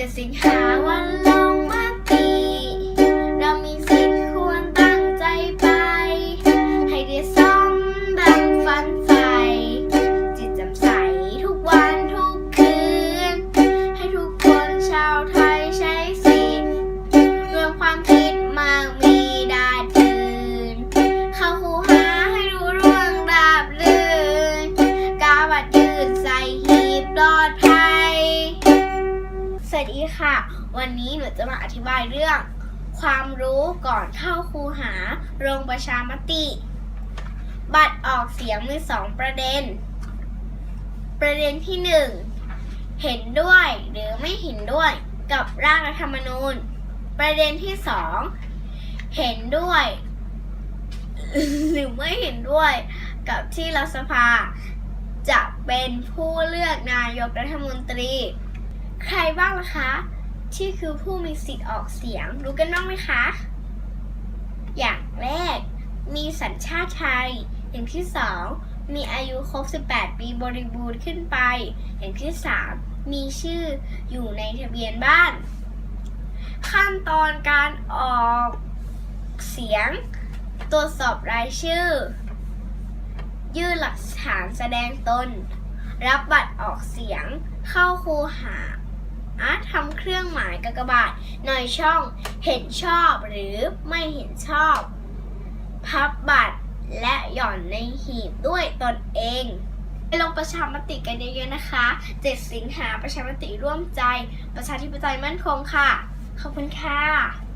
เจ็ดสิงหาวันลงมติ เรามีสิทธิ์ควรตั้งใจไป ให้ได้ซ้อมดังฝันใฝ่จิตจำใสทุกวันทุกคืน ให้ทุกคนชาวไทยใช้สิทธิ์รวมความคิดมากมีดานอื่นเข้าคูหาให้รู้เรื่องราบรื่นกาบัดยืนใส่หีบปลอดภัย สวัสดีค่ะ วันนี้หนูจะมาอธิบายเรื่อง ความรู้ก่อนเข้าคูหาโรงประชามติ บัตรออกเสียงมีสองประเด็น ประเด็นที่หนึ่งเห็นด้วยหรือไม่เห็นด้วยกับร่างรัฐธรรมนูญ ประเด็นที่สองเห็นด้วย หรือไม่เห็นด้วยกับที่รัฐสภา จะเป็นผู้เลือกนายกรัฐมนตรี ใครบ้างล่ะคะ ที่คือผู้มีสิทธิ์ออกเสียง รู้กันบ้างไหมคะ อย่างแรก มีสัญชาติไทย อย่างที่สองมีอายุครบ 18 ปีบริบูรณ์ขึ้นไป อย่างที่สามมีชื่ออยู่ในทะเบียนบ้าน ขั้นตอนการออกเสียง ตรวจสอบรายชื่อ ยื่นหลักฐานแสดงตน รับบัตรออกเสียง เข้าคูหา อาทำเครื่องหมายกากบาทในช่องเห็นชอบหรือไม่เห็นชอบ พับบัตรและหย่อนในหีบด้วยตนเองไปลงประชามติกันเยอะๆนะคะ 7 สิงหาประชามติร่วมใจ ประชาธิปไตยมั่นคงค่ะ ขอบคุณค่ะ